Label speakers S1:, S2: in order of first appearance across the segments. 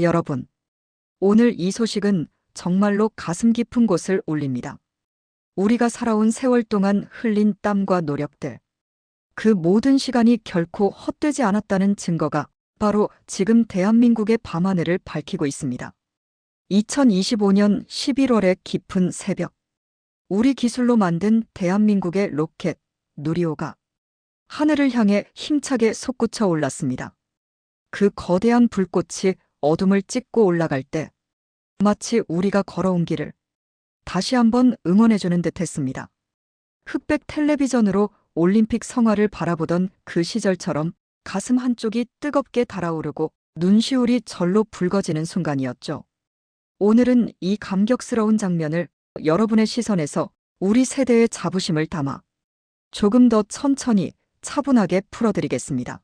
S1: 여러분, 오늘 이 소식은 정말로 가슴 깊은 곳을 울립니다. 우리가 살아온 세월 동안 흘린 땀과 노력들, 그 모든 시간이 결코 헛되지 않았다는 증거가 바로 지금 대한민국의 밤하늘을 밝히고 있습니다. 2025년 11월의 깊은 새벽, 우리 기술로 만든 대한민국의 로켓, 누리호가 하늘을 향해 힘차게 솟구쳐 올랐습니다. 그 거대한 불꽃이 어둠을 찍고 올라갈 때 마치 우리가 걸어온 길을 다시 한번 응원해주는 듯 했습니다. 흑백 텔레비전으로 올림픽 성화를 바라보던 그 시절처럼 가슴 한쪽이 뜨겁게 달아오르고 눈시울이 절로 붉어지는 순간이었죠. 오늘은 이 감격스러운 장면을 여러분의 시선에서 우리 세대의 자부심을 담아 조금 더 천천히 차분하게 풀어드리겠습니다.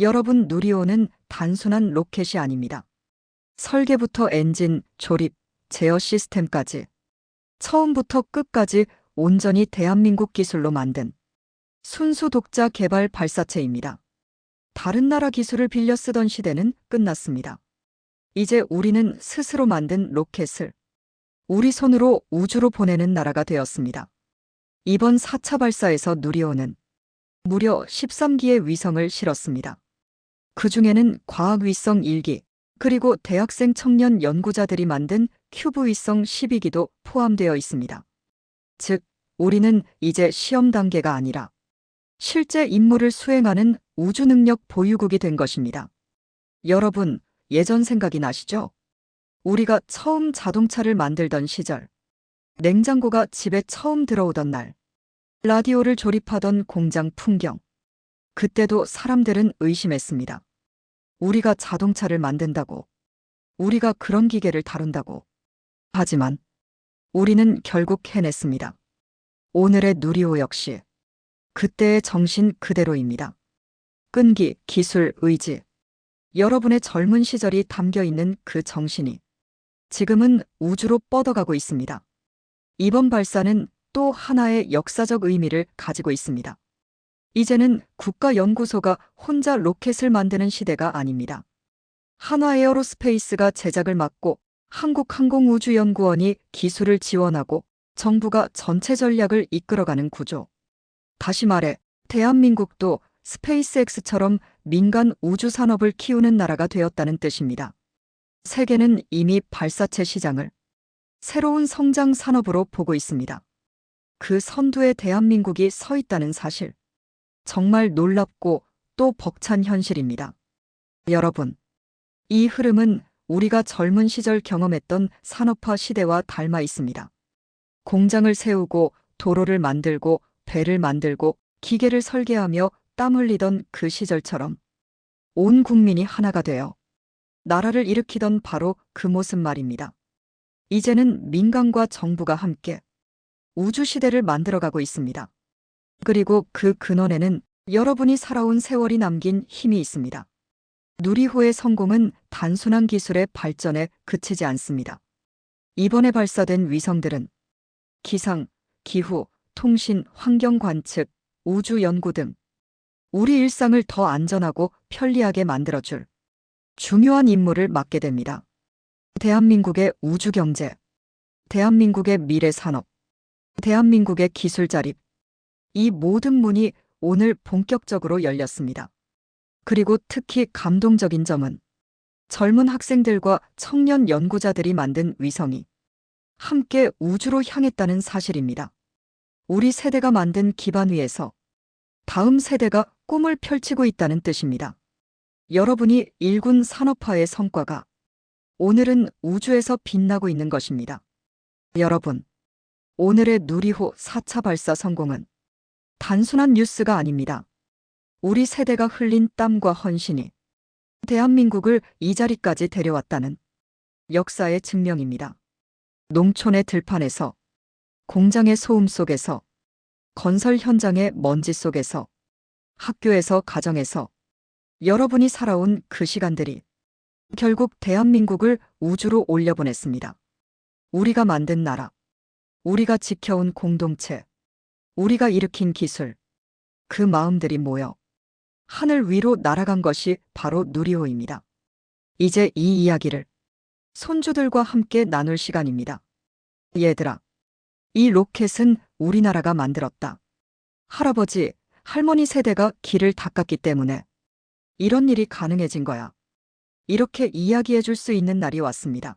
S1: 여러분 누리호는 단순한 로켓이 아닙니다. 설계부터 엔진, 조립, 제어 시스템까지 처음부터 끝까지 온전히 대한민국 기술로 만든 순수 독자 개발 발사체입니다. 다른 나라 기술을 빌려 쓰던 시대는 끝났습니다. 이제 우리는 스스로 만든 로켓을 우리 손으로 우주로 보내는 나라가 되었습니다. 이번 4차 발사에서 누리호는 무려 13기의 위성을 실었습니다. 그 중에는 과학위성 1기, 그리고 대학생 청년 연구자들이 만든 큐브 위성 12기도 포함되어 있습니다. 즉, 우리는 이제 시험 단계가 아니라 실제 임무를 수행하는 우주 능력 보유국이 된 것입니다. 여러분, 예전 생각이 나시죠? 우리가 처음 자동차를 만들던 시절, 냉장고가 집에 처음 들어오던 날, 라디오를 조립하던 공장 풍경. 그때도 사람들은 의심했습니다. 우리가 자동차를 만든다고, 우리가 그런 기계를 다룬다고. 하지만 우리는 결국 해냈습니다. 오늘의 누리호 역시 그때의 정신 그대로입니다. 끈기, 기술, 의지. 여러분의 젊은 시절이 담겨 있는 그 정신이 지금은 우주로 뻗어가고 있습니다. 이번 발사는 또 하나의 역사적 의미를 가지고 있습니다. 이제는 국가연구소가 혼자 로켓을 만드는 시대가 아닙니다. 한화에어로스페이스가 제작을 맡고 한국항공우주연구원이 기술을 지원하고 정부가 전체 전략을 이끌어가는 구조. 다시 말해, 대한민국도 스페이스X처럼 민간 우주 산업을 키우는 나라가 되었다는 뜻입니다. 세계는 이미 발사체 시장을 새로운 성장 산업으로 보고 있습니다. 그 선두에 대한민국이 서 있다는 사실. 정말 놀랍고 또 벅찬 현실입니다. 여러분, 이 흐름은 우리가 젊은 시절 경험했던 산업화 시대와 닮아 있습니다. 공장을 세우고 도로를 만들고 배를 만들고 기계를 설계하며 땀 흘리던 그 시절처럼 온 국민이 하나가 되어 나라를 일으키던 바로 그 모습 말입니다. 이제는 민간과 정부가 함께 우주 시대를 만들어가고 있습니다. 그리고 그 근원에는 여러분이 살아온 세월이 남긴 힘이 있습니다. 누리호의 성공은 단순한 기술의 발전에 그치지 않습니다. 이번에 발사된 위성들은 기상, 기후, 통신, 환경 관측, 우주 연구 등 우리 일상을 더 안전하고 편리하게 만들어줄 중요한 임무를 맡게 됩니다. 대한민국의 우주 경제, 대한민국의 미래 산업, 대한민국의 기술 자립, 이 모든 문이 오늘 본격적으로 열렸습니다. 그리고 특히 감동적인 점은 젊은 학생들과 청년 연구자들이 만든 위성이 함께 우주로 향했다는 사실입니다. 우리 세대가 만든 기반 위에서 다음 세대가 꿈을 펼치고 있다는 뜻입니다. 여러분이 일군 산업화의 성과가 오늘은 우주에서 빛나고 있는 것입니다. 여러분, 오늘의 누리호 4차 발사 성공은 단순한 뉴스가 아닙니다. 우리 세대가 흘린 땀과 헌신이 대한민국을 이 자리까지 데려왔다는 역사의 증명입니다. 농촌의 들판에서, 공장의 소음 속에서, 건설 현장의 먼지 속에서, 학교에서 가정에서 여러분이 살아온 그 시간들이 결국 대한민국을 우주로 올려보냈습니다. 우리가 만든 나라, 우리가 지켜온 공동체, 우리가 일으킨 기술, 그 마음들이 모여 하늘 위로 날아간 것이 바로 누리호입니다. 이제 이 이야기를 손주들과 함께 나눌 시간입니다. 얘들아, 이 로켓은 우리나라가 만들었다. 할아버지, 할머니 세대가 길을 닦았기 때문에 이런 일이 가능해진 거야. 이렇게 이야기해 줄 수 있는 날이 왔습니다.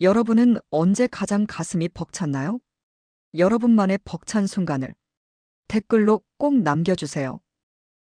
S1: 여러분은 언제 가장 가슴이 벅찼나요? 여러분만의 벅찬 순간을 댓글로 꼭 남겨주세요.